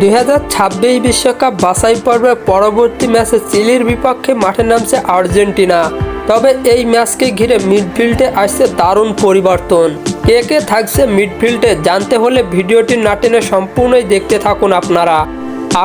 দুই বিশ্বকাপ বাছাই পর্বের পরবর্তী ম্যাচে চিলির বিপক্ষে মাঠে নামছে আর্জেন্টিনা। তবে এই ম্যাচকে ঘিরে মিডফিল্ডে আসছে দারুণ পরিবর্তন। কে কে থাকছে মিডফিল্ডে জানতে হলে ভিডিওটি না টেনে সম্পূর্ণই দেখতে থাকুন আপনারা।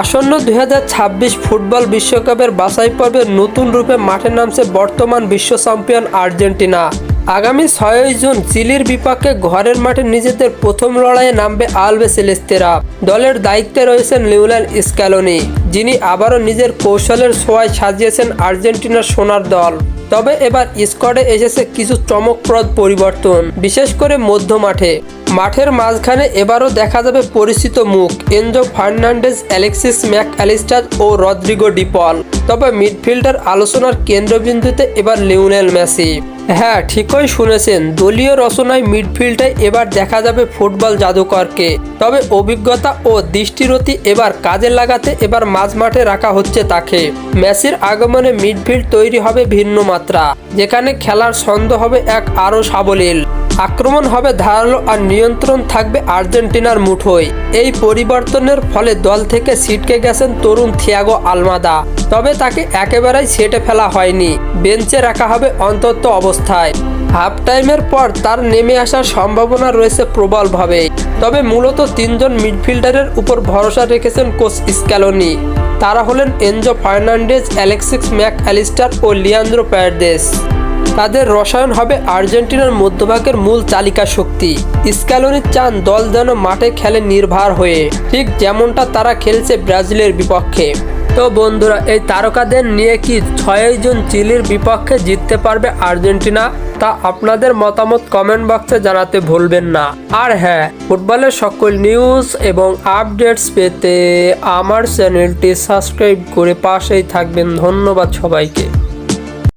আসন্ন দু হাজার ছাব্বিশ ফুটবল বিশ্বকাপের বাছাই পর্বে নতুন রূপে মাঠে নামছে বর্তমান বিশ্ব চ্যাম্পিয়ন আর্জেন্টিনা। আগামী ছয়ই জুন চিলির বিপক্ষে ঘরের মাঠে নিজেদের প্রথম লড়াইয়ে নামবে আলবে সেলেস্তেরা দলের দায়িত্বে রয়েছেন লিউলান স্ক্যালোনি, যিনি আবারও নিজের কৌশলের সোয়ায় সাজিয়েছেন আর্জেন্টিনার সোনার দল। তবে এবার স্কোয়াডে এসেছে কিছু চমকপ্রদ পরিবর্তন, বিশেষ করে মধ্য মাঠে মাঠের মাঝখানে এবারও দেখা যাবে পরিচিত মুখ, Enzo Fernandez, Alexis Mac Allister ও রদ্রিগো ডিপল তবে মিডফিল্ডার আলোচনার কেন্দ্রবিন্দুতে এবার লিওনেল মেসি। হ্যাঁ ঠিকই শুনেছেন, দলীয় রচনায় মিডফিল্ডে এবার দেখা যাবে ফুটবল জাদুকরকে। তবে অভিজ্ঞতা ও দৃষ্টিরতি এবার কাজে লাগাতে এবার মাঝ মাঠে রাখা হচ্ছে তাকে। মেসির আগমনে মিডফিল্ড তৈরি হবে ভিন্ন মাত্রা, যেখানে খেলার ছন্দ হবে এক আরও সাবলীল। আক্রমণ হবে ধারালো আর নিয়ন্ত্রণ থাকবে আর্জেন্টিনার মুঠোয়। এই পরিবর্তনের ফলে দল থেকে ছিটকে গেছেন তরুণ থিয়াগো আলমাদা। তবে তাকে একেবারেই ছেটে ফেলা হয়নি। বেঞ্চে রাখা হবে অন্তত অবস্থায়। হাফ টাইমের পর তার নেমে আসার সম্ভাবনা রয়েছে প্রবলভাবে। তবে মূলত তিনজন মিডফিল্ডারের উপর ভরসা রেখেছেন কোচ স্ক্যালোনি। তারা হলেন Enzo Fernandez, Alexis Mac Allister ও লিয়ান্দ্রো প্যারদেস। তাদের রসায়ন হবে আর্জেন্টিনার মধ্যভাগের মূল চালিকা শক্তি। স্ক্যালোনি চান দল যেন মাঠে খেলে নির্ভার হয়ে, ঠিক যেমনটা তারা খেলছে ব্রাজিলের বিপক্ষে। তো বন্ধুরা, এই তারকাদের নিয়ে কি ছয়ই জুন চিলির বিপক্ষে জিততে পারবে আর্জেন্টিনা, তা আপনাদের মতামত কমেন্ট বক্সে জানাতে ভুলবেন না। আর হ্যাঁ ফুটবলের সকল নিউজ এবং আপডেটস পেতে আমার চ্যানেলটি সাবস্ক্রাইব করে পাশেই থাকবেন। ধন্যবাদ সবাইকে।